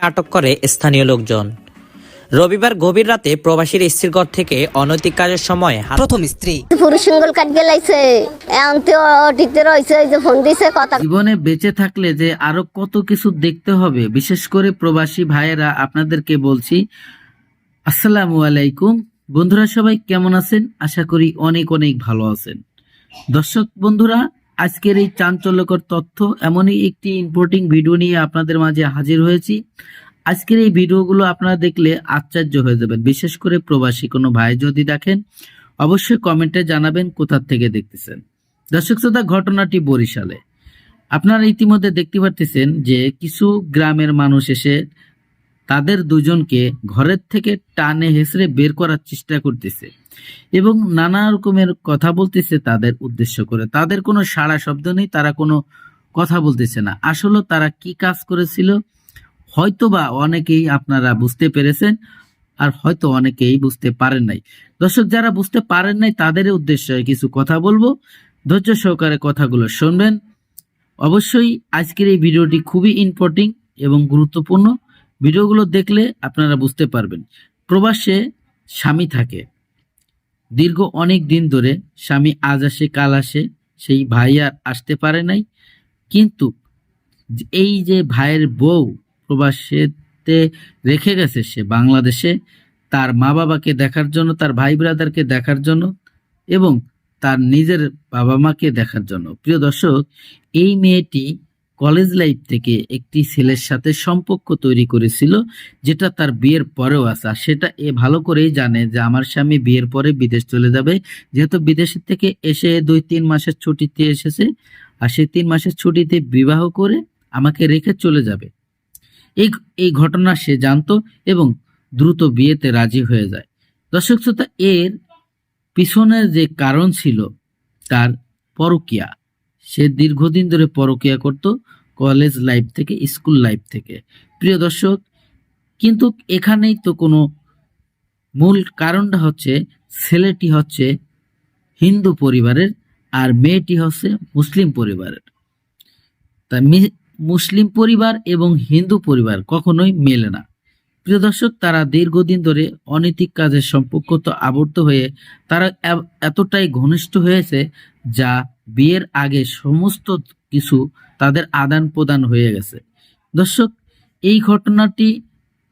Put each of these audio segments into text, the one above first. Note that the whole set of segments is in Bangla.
আটক করে স্থানীয় লোকজন? রবিবার গভীর রাতে প্রবাসীর স্ত্রীর ঘর থেকে অনৈতিক কাজের সময় প্রথম স্ত্রী। পুরুষ সিঙ্গল কাট গেলাইছে। অটিতে ওই যে ফোন দিছে কথা জীবনে বেঁচে থাকলে যে আরও কত কিছু দেখতে হবে বিশেষ করে প্রবাসী ভাইয়েরা আপনাদেরকে বলছি। আসসালামু আলাইকুম। বন্ধুরা সবাই কেমন আছেন? আশা করি অনেক অনেক ভালো আছেন। দর্শক বন্ধুরা আজকের এই চাঞ্চল্যকর তথ্য এমনই একটি ইম্পোর্টিং ভিডিও নিয়ে আপনাদের মাঝে হাজির হয়েছি। আজকের এই ভিডিওগুলো আপনারা দেখলে আশ্চর্য হয়ে যাবেন। বিশেষ করে প্রবাসী, কোনো ভাই যদি দেখেন, অবশ্যই কমেন্টে জানাবেন কোথা থেকে দেখতেছেন। দর্শক শ্রোতা, ঘটনাটি বরিশালে। আপনারা ইতিমধ্যে দেখতে পারতেছেন যে কিছু গ্রামের মানুষ এসে তাদের দুজনকে ঘরের থেকে টানে হেসড়ে বের করার চেষ্টা করতেছে এবং নানা রকমের কথা বলতেছে তাদের উদ্দেশ্য করে। তাদের কোনো সাড়া শব্দ নেই, তারা কোনো কথা বলতেছে না। আসলে তারা কি কাজ করেছিল? হয়তোবা অনেকেই আপনারা বুঝতে পেরেছেন আর হয়তো অনেকেই বুঝতে পারেন নাই। দর্শক, যারা বুঝতে পারেন নাই, তাদের উদ্দেশ্যে কিছু কথা বলব। ধৈর্য সহকারে কথাগুলো শুনবেন। অবশ্যই আজকের এই ভিডিওটি খুবই ইম্পর্টিং এবং গুরুত্বপূর্ণ। ভিডিওগুলো দেখলে আপনারা বুঝতে পারবেন। প্রবাসে স্বামী থাকে। দীর্ঘ অনেক দিন ধরে স্বামী আজ আসে, কাল আসে, সেই ভাই আর আসতে পারে নাই। কিন্তু এই যে ভাইয়ের বউ প্রবাসেতে রেখে গেছে সে বাংলাদেশে, তার মা বাবাকে দেখার জন্য, তার ভাই ব্রাদারকে দেখার জন্য এবং তার নিজের বাবা মাকে দেখার জন্য। প্রিয় দর্শক, এই মেয়েটি কলেজ লাইফ থেকে একটি ছেলের সাথে সম্পর্ক তৈরি করেছিল, যেটা তার বিয়ের পরেও আসা সেটা এ ভালো করেই জানে যে আমার স্বামী বিয়ের পরে বিদেশ চলে যাবে। যেহেতু বিদেশের থেকে এসে দুই তিন মাসের ছুটিতে এসেছে, আর সেই তিন মাসের ছুটিতে বিবাহ করে আমাকে রেখে চলে যাবে। এই এই ঘটনা সে জানতো এবং দ্রুত বিয়েতে রাজি হয়ে যায়। দর্শক শ্রোতা, এর পিছনের যে কারণ ছিল, তার পরকিয়া। সে দীর্ঘদিন ধরে পরকিয়া করত কলেজ লাইফ থেকে স্কুল লাইফ থেকে। প্রিয় দর্শক, কিন্তু এখানেই তো কোনো মূল কারণটা হচ্ছে, ছেলেটি হচ্ছে হিন্দু পরিবারের আর মেয়েটি হচ্ছে মুসলিম পরিবারের। তা মুসলিম পরিবার এবং হিন্দু পরিবার কখনোই মেলে না। প্রিয় দর্শক, তারা দীর্ঘদিন ধরে অনৈতিক কাজের সম্পর্ক তো আবদ্ধ হয়ে তারা এতটাই ঘনিষ্ঠ হয়েছে যা বিয়ের আগে সমস্ত কিছু তাদের আদান প্রদান হয়ে গেছে। দর্শক, এই ঘটনাটি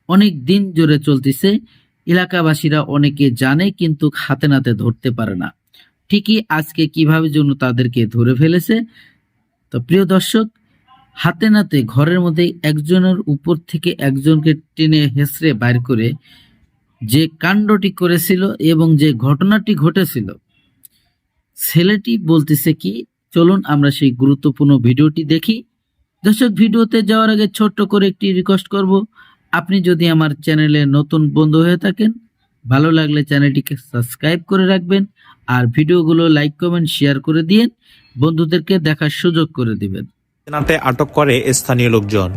অনেক দিন জুড়ে চলতেছে। এলাকাবাসীরা অনেকে জানে কিন্তু হাতে নাতে ধরতে পারে না। ঠিকই আজকে কীভাবে জন্য তাদেরকে ধরে ফেলেছে। তো প্রিয় দর্শক, হাতে নাতে ঘরের মধ্যে একজনের উপর থেকে একজনকে টেনে হেসড়ে বাইর করে যে কাণ্ডটি করেছিল এবং যে ঘটনাটি ঘটেছিল ছেলেটি বলতেছে কি, চলুন আমরা সেই গুরুত্বপূর্ণ ভিডিওটি দেখি। দর্শক, ভিডিওতে যাওয়ার আগে ছোট্ট করে একটি রিকোয়েস্ট করব। আপনি যদি আমার চ্যানেলে নতুন বন্ধু হয়ে থাকেন, ভালো লাগলে চ্যানেলটিকে সাবস্ক্রাইব করে রাখবেন আর ভিডিওগুলো লাইক কমেন্ট শেয়ার করে দিন বন্ধুদেরকে দেখার সুযোগ করে দিবেন। নাতে আটক করে স্থানীয় লোকজন।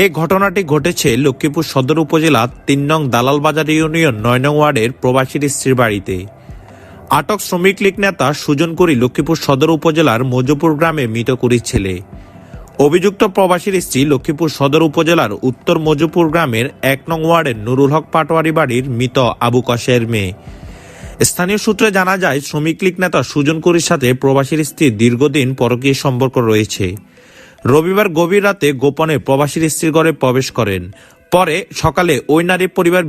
এই ঘটনাটি ঘটেছে লক্ষ্মীপুর সদর উপজেলা তিন নং দালাল বাজার ইউনিয়ন নয় নং ওয়ার্ডের প্রবাসীর স্ত্রীর বাড়িতে। আটক শ্রমিক লীগ নেতা সুজন করি লক্ষ্মীপুর সদর উপজেলার মজুপুর গ্রামে মৃত করির ছেলে। অভিযুক্ত প্রবাসীর স্ত্রী লক্ষ্মীপুর সদর উপজেলার উত্তর মজুপুর গ্রামের এক নং ওয়ার্ডের নুরুল হক পাটোয়ারি বাড়ির মৃত আবু কশের মেয়ে। স্থানীয় সূত্রে জানা যায়, শ্রমিক লীগ নেতা সুজন করির সাথে প্রবাসীর স্ত্রীর দীর্ঘদিন পরকীয় সম্পর্ক রয়েছে। রবিবার গভীর রাতে গোপনে প্রবাসীর স্ত্রীর ঘরে প্রবেশ করেন। পরে সকালে ওই নারী পরিবার